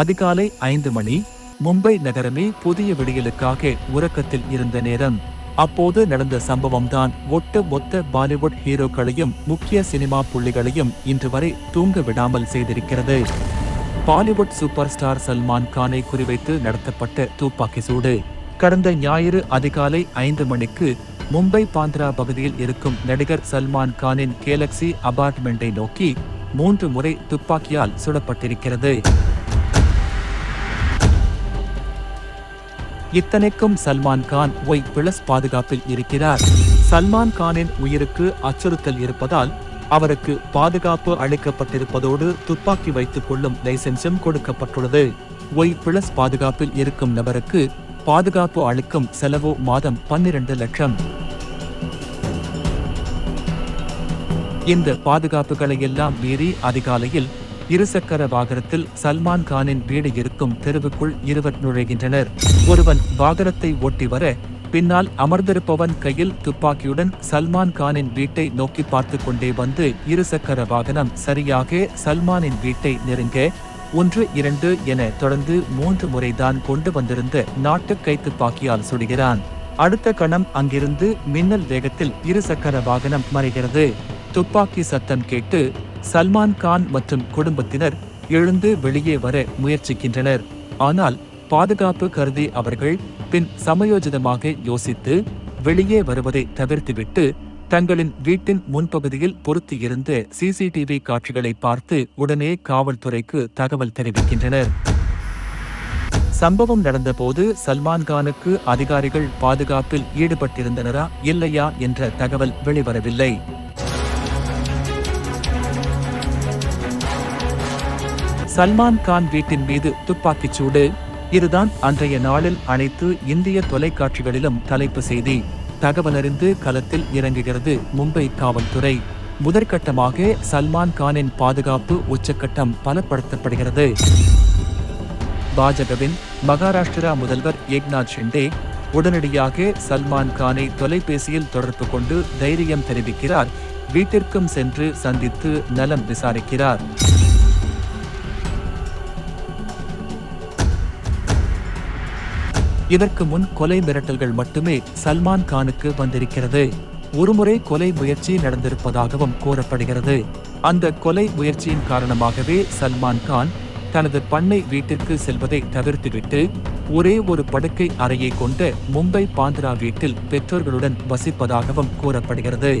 அதிகாலை ஐந்து மணி. மும்பை நகரமே புதிய விடியலுக்காக உறக்கத்தில் இருந்த நேரம். அப்போது நடந்த சம்பவம்தான் ஒட்டு மொத்த பாலிவுட் ஹீரோக்களையும் முக்கிய சினிமா புள்ளிகளையும் இன்று வரை தூங்க விடாமல் செய்திருக்கிறது. பாலிவுட் சூப்பர் ஸ்டார் சல்மான் கானை குறிவைத்து நடத்தப்பட்ட துப்பாக்கி சூடு. கடந்த ஞாயிறு அதிகாலை ஐந்து மணிக்கு மும்பை பாந்திரா பகுதியில் இருக்கும் நடிகர் சல்மான் கானின் கேலக்ஸி அபார்ட்மெண்ட்டை நோக்கி மூன்று முறை துப்பாக்கியால் சுடப்பட்டிருக்கிறது. இத்தனைக்கும் சல்மான் கான் ஒய் பிளஸ் பாதுகாப்பில் இருக்கிறார். சல்மான் கானின் உயிருக்கு அச்சுறுத்தல் இருப்பதால் அவருக்கு பாதுகாப்பு அளிக்கப்பட்டிருப்பதோடு துப்பாக்கி வைத்துக் கொள்ளும் லைசென்ஸும் கொடுக்கப்பட்டுள்ளது. ஒய் பிளஸ் பாதுகாப்பில் இருக்கும் நபருக்கு பாதுகாப்பு அளிக்கும் செலவு மாதம் பன்னிரண்டு லட்சம். இந்த பாதுகாப்புகளை எல்லாம் மீறி அதிகாலையில் இருசக்கர வாகனத்தில் சல்மான் கானின் வீடு இருக்கும் தெருவுக்குள் இருவர் நுழைகின்றனர். ஒருவன் வாகனத்தை ஓட்டி வர பின்னால் அமர்ந்திருப்பவன் கையில் துப்பாக்கியுடன் சல்மான் கானின் வீட்டை நோக்கி பார்த்து கொண்டே வந்து இருசக்கர வாகனம் சரியாக சல்மானின் வீட்டை நெருங்க ஒன்று இரண்டு என தொடர்ந்து மூன்று முறைதான் கொண்டு வந்திருந்த நாட்டு கைத்துப்பாக்கியால் சுடுகிறான். அடுத்த கணம் அங்கிருந்து மின்னல் வேகத்தில் இருசக்கர வாகனம் மறைகிறது. துப்பாக்கி சத்தம் கேட்டு சல்மான் கான் மற்றும் குடும்பத்தினர் எழுந்து வெளியே வர முயற்சிக்கின்றனர். ஆனால் பாதுகாப்பு கருதி அவர்கள் பின் சமயோஜிதமாக யோசித்து வெளியே வருவதை தவிர்த்துவிட்டு தங்களின் வீட்டின் முன்பகுதியில் பொருத்தியிருந்த சிசிடிவி காட்சிகளை பார்த்து உடனே காவல்துறைக்கு தகவல் தெரிவிக்கின்றனர். சம்பவம் நடந்தபோது சல்மான் கானுக்கு அதிகாரிகள் பாதுகாப்பில் ஈடுபட்டிருந்தனரா இல்லையா என்ற தகவல் வெளிவரவில்லை. சல்மான் கான் வீட்டின் மீது துப்பாக்கிச் சூடு. இதுதான் அன்றைய நாளில் அனைத்து இந்திய தொலைக்காட்சிகளிலும் தலைப்பு செய்தி. தகவலறிந்து களத்தில் இறங்குகிறது மும்பை காவல்துறை. முதற்கட்டமாக சல்மான் கானின் பாதுகாப்பு உச்சக்கட்டம் பலப்படுத்தப்படுகிறது. பாஜகவின் மகாராஷ்டிரா முதல்வர் ஏக்நாத் ஷிண்டே உடனடியாக சல்மான் கானை தொலைபேசியில் தொடர்பு கொண்டு தைரியம் தெரிவிக்கிறார். வீட்டிற்கும் சென்று சந்தித்து நலம் விசாரிக்கிறார். இதற்கு முன் கொலை மிரட்டல்கள் மட்டுமே சல்மான் கானுக்கு வந்திருக்கிறது. ஒருமுறை கொலை முயற்சி நடந்திருப்பதாகவும் கூறப்படுகிறது. அந்த கொலை முயற்சியின் காரணமாகவே சல்மான் கான் தனது பண்ணை வீட்டிற்கு செல்வதை தவிர்த்துவிட்டு ஒரே ஒரு படுக்கை அறையை கொண்ட மும்பை பாந்திரா வீட்டில் பெற்றோர்களுடன் வசிப்பதாகவும் கூறப்படுகிறது.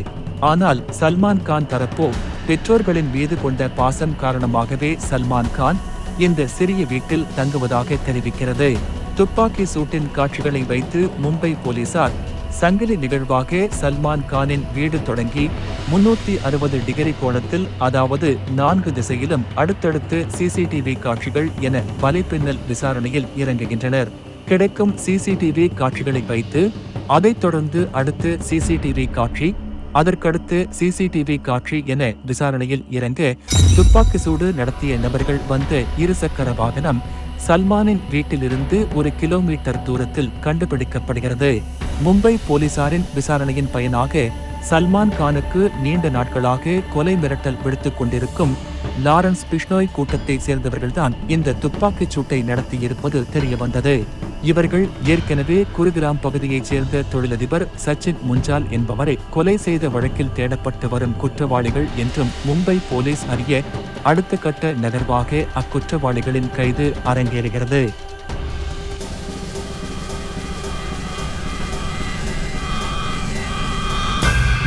ஆனால் சல்மான் கான் தரப்போ பெற்றோர்களின் மீது கொண்ட பாசம் காரணமாகவே சல்மான் கான் இந்த சிறிய வீட்டில் தங்குவதாக தெரிவிக்கிறது. துப்பாக்கி சூட்டின் காட்சிகளை வைத்து மும்பை போலீசார் சங்கிலி நிகழ்வாக சல்மான் கானின் வீடு தொடங்கி முன்னூத்தி அறுபது டிகிரி கோணத்தில் அதாவது நான்கு திசையிலும் அடுத்தடுத்து சிசிடிவி காட்சிகள் என வலைப்பின்னல் விசாரணையில் இறங்குகின்றனர். கிடைக்கும் சிசிடிவி காட்சிகளை வைத்து அதைத் தொடர்ந்து அடுத்து சிசிடிவி காட்சி அதற்கடுத்து சிசிடிவி காட்சி என விசாரணையில் இறங்க துப்பாக்கி சூடு நடத்திய நபர்கள் வந்து இருசக்கர வாகனம் சல்மானின் வீட்டிலிருந்து ஒரு கிலோமீட்டர் தூரத்தில் கண்டுபிடிக்கப்படுகிறது. மும்பை போலீசாரின் விசாரணையின் பயனாக சல்மான் கானுக்கு நீண்ட நாட்களாக கொலை மிரட்டல் விடுத்துக் கொண்டிருக்கும் லாரன்ஸ் பிஷ்னோய் கூட்டத்தை சேர்ந்தவர்கள்தான் இந்த துப்பாக்கிச் சூட்டை நடத்தியிருப்பது தெரியவந்தது. இவர்கள் ஏற்கனவே குருகிராம் பகுதியைச் சேர்ந்த தொழிலதிபர் சச்சின் முஞ்சால் என்பவரை கொலை செய்த வழக்கில் தேடப்பட்டு வரும் குற்றவாளிகள் என்றும் மும்பை போலீஸ் அறிய அடுத்த கட்ட நகர்வாக அக்குற்றவாளிகளின் கைது அரங்கேறுகிறது.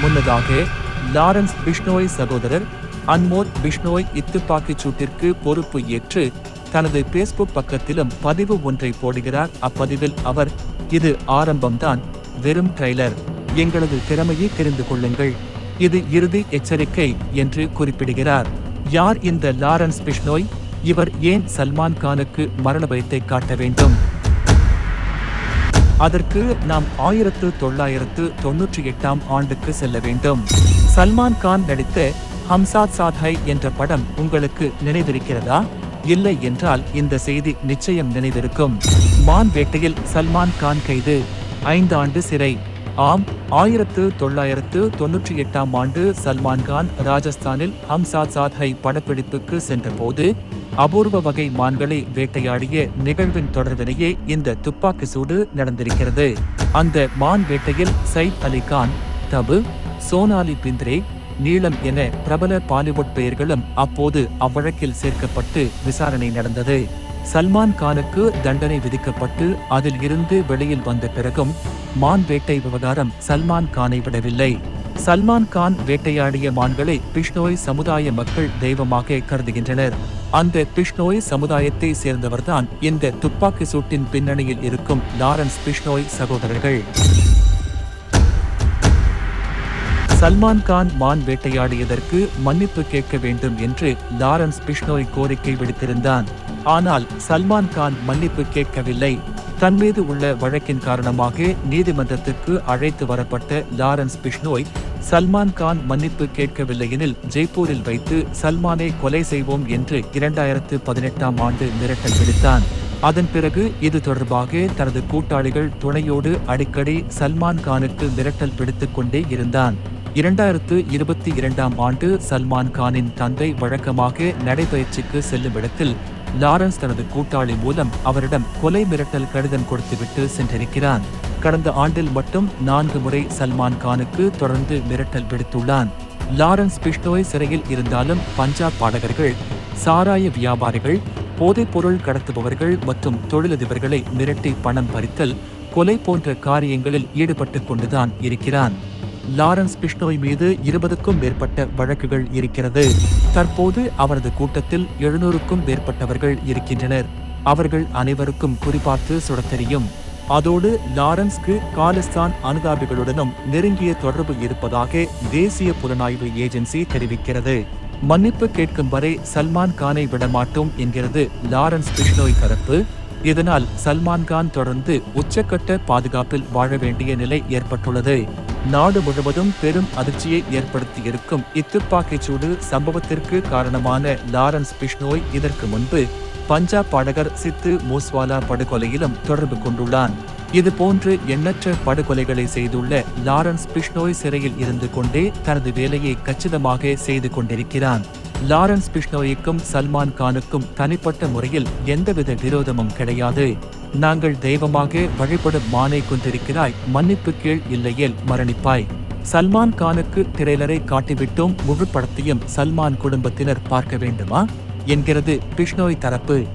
முன்னதாக லாரன்ஸ் பிஷ்னோய் சகோதரர் அன்மோல் பிஷ்னோய் இத்துப்பாக்கிச் சூட்டிற்கு பொறுப்பு ஏற்று தனது பேஸ்புக் பக்கத்திலும் பதிவு ஒன்றை போடுகிறார். அப்பதிவில் அவர் இது ஆரம்பம்தான் வெறும் ட்ரைலர் எங்களது திறமையை தெரிந்து கொள்ளுங்கள். இது இறுதி எச்சரிக்கை என்று குறிப்பிடுகிறார். யார் இந்த லாரன்ஸ் பிஷ்னோய் இவர் ஏன் சல்மான் கானுக்கு மரண பயத்தை காட்ட வேண்டும்? அதற்கு நாம் ஆயிரத்து தொள்ளாயிரத்து தொன்னூற்றி எட்டாம் ஆண்டுக்கு செல்ல வேண்டும். சல்மான் கான் நடித்த ஹம்சாத் சாத் என்ற படம் உங்களுக்கு நினைவிருக்கிறதா? இல்லை என்றால் இந்த செய்தி நிச்சயம் நினைவிருக்கும். மான் வேட்டையில் சல்மான் கான் கைது. ஐந்து ஆண்டு சிறை. ஆம் ஆயிரத்து தொள்ளாயிரத்து தொன்னூற்றி எட்டாம் ஆண்டு சல்மான் கான் ராஜஸ்தானில் ஹம்சாத் சாத்ஹை படப்பிடிப்புக்கு சென்றபோது அபூர்வ வகை மான்களை வேட்டையாடிய நிகழ்வின் தொடர்பிலேயே இந்த துப்பாக்கி சூடு நடந்திருக்கிறது. அந்த மான் வேட்டையில் சைத் அலி கான் தபு சோனாலி பிந்த்ரே நீளம் என பிரபல பாலிவுட் பெயர்களும் அப்போது அவ்வழக்கில் சேர்க்கப்பட்டு விசாரணை நடந்தது. சல்மான் கானுக்கு தண்டனை விதிக்கப்பட்டு அதில் இருந்து வெளியில் வந்த பிறகும் மான் வேட்டை விவகாரம் சல்மான் கானை விடவில்லை. சல்மான் கான் வேட்டையாடிய மான்களை பிஷ்னோய் சமுதாய மக்கள் தெய்வமாக கருதுகின்றனர். அந்த பிஷ்னோய் சமுதாயத்தை சேர்ந்தவர்தான் இந்த துப்பாக்கி சூட்டின் பின்னணியில் இருக்கும் லாரன்ஸ் பிஷ்னோய் சகோதரர்கள். சல்மான் கான் மான் வேட்டையாடியதற்கு மன்னிப்பு கேட்க வேண்டும் என்று லாரன்ஸ் பிஷ்னோய் கோரிக்கை விடுத்திருந்தான். ஆனால் சல்மான் கான் மன்னிப்பு கேட்கவில்லை. தன் மீது உள்ள வழக்கின் காரணமாக நீதிமன்றத்திற்கு அழைத்து வரப்பட்ட லாரன்ஸ் பிஷ்னோய் சல்மான் கான் மன்னிப்பு கேட்கவில்லை எனில் ஜெய்ப்பூரில் வைத்து சல்மானை கொலை செய்வோம் என்று இரண்டாயிரத்து பதினெட்டாம் ஆண்டு மிரட்டல் விடுத்தான். அதன் பிறகு இது தொடர்பாக தனது கூட்டாளிகள் துணையோடு அடிக்கடி சல்மான் கானுக்கு மிரட்டல் விடுத்துக் கொண்டே இருந்தான். இரண்டாயிரத்து இருபத்தி இரண்டாம் ஆண்டு சல்மான் கானின் தந்தை வழக்கமாக நடைபயிற்சிக்கு செல்லும் இடத்தில் லாரன்ஸ் தனது கூட்டாளி மூலம் அவரிடம் கொலை மிரட்டல் கடிதம் கொடுத்துவிட்டு சென்றிருக்கிறான். கடந்த ஆண்டில் மட்டும் நான்கு முறை சல்மான் கானுக்கு தொடர்ந்து மிரட்டல் விடுத்துள்ளான். லாரன்ஸ் பிஷ்னோய் சிறையில் இருந்தாலும் பஞ்சாப் பாடகர்கள் சாராய வியாபாரிகள் போதைப்பொருள் கடத்துபவர்கள் மற்றும் தொழிலதிபர்களை மிரட்டி பணம் பறித்தல் கொலை போன்ற காரியங்களில் ஈடுபட்டு கொண்டுதான் இருக்கிறான். லாரன்ஸ் பிஷ்னோய் மீது இருபதுக்கும் மேற்பட்ட வழக்குகள் இருக்கிறது. தற்போது அவரது கூட்டத்தில் எழுநூறுக்கும் மேற்பட்டவர்கள் இருக்கின்றனர். அவர்கள் அனைவருக்கும் குறிபார்த்து சுடத்தெரியும். அதோடு லாரன்ஸ்க்கு காலிஸ்தான் அனுதாபிகளுடனும் நெருங்கிய தொடர்பு இருப்பதாக தேசிய புலனாய்வு ஏஜென்சி தெரிவிக்கிறது. மன்னிப்பு கேட்கும் வரை சல்மான் கானை விடமாட்டோம் என்கிறது லாரன்ஸ் பிஷ்னோய் தரப்பு இதனால் சல்மான் கான் தொடர்ந்து உச்சக்கட்ட பாதுகாப்பில் வாழ வேண்டிய நிலை ஏற்பட்டுள்ளது. நாடு முழுவதும் பெரும் அதிர்ச்சியை ஏற்படுத்தியிருக்கும் இத்துப்பாக்கிச் சூடு சம்பவத்திற்கு காரணமான லாரன்ஸ் பிஷ்னோய் இதற்கு முன்பு பஞ்சாப் பாடகர் சித்து மூஸ்வாலா படுகொலையிலும் தொடர்பு கொண்டுள்ளான். இதுபோன்று எண்ணற்ற படுகொலைகளை செய்துள்ள லாரன்ஸ் பிஷ்னோய் சிறையில் இருந்து கொண்டே தனது வேலையை கச்சிதமாக செய்து கொண்டிருக்கிறான். லாரன்ஸ் பிஷ்னோய்க்கும் சல்மான் கானுக்கும் தனிப்பட்ட முறையில் எந்தவித விரோதமும் கிடையாது. நாங்கள் தெய்வமாக வழிபடும் மானை கொண்டிருக்கிறாய் மன்னிப்பு கீழ் இல்லையேல் மரணிப்பாய். சல்மான் கானுக்கு திரைலரை காட்டிவிட்டோம் முழு படத்தையும் சல்மான் குடும்பத்தினர் பார்க்க வேண்டுமா? என்கிறது பிஷ்னோய் தரப்பு.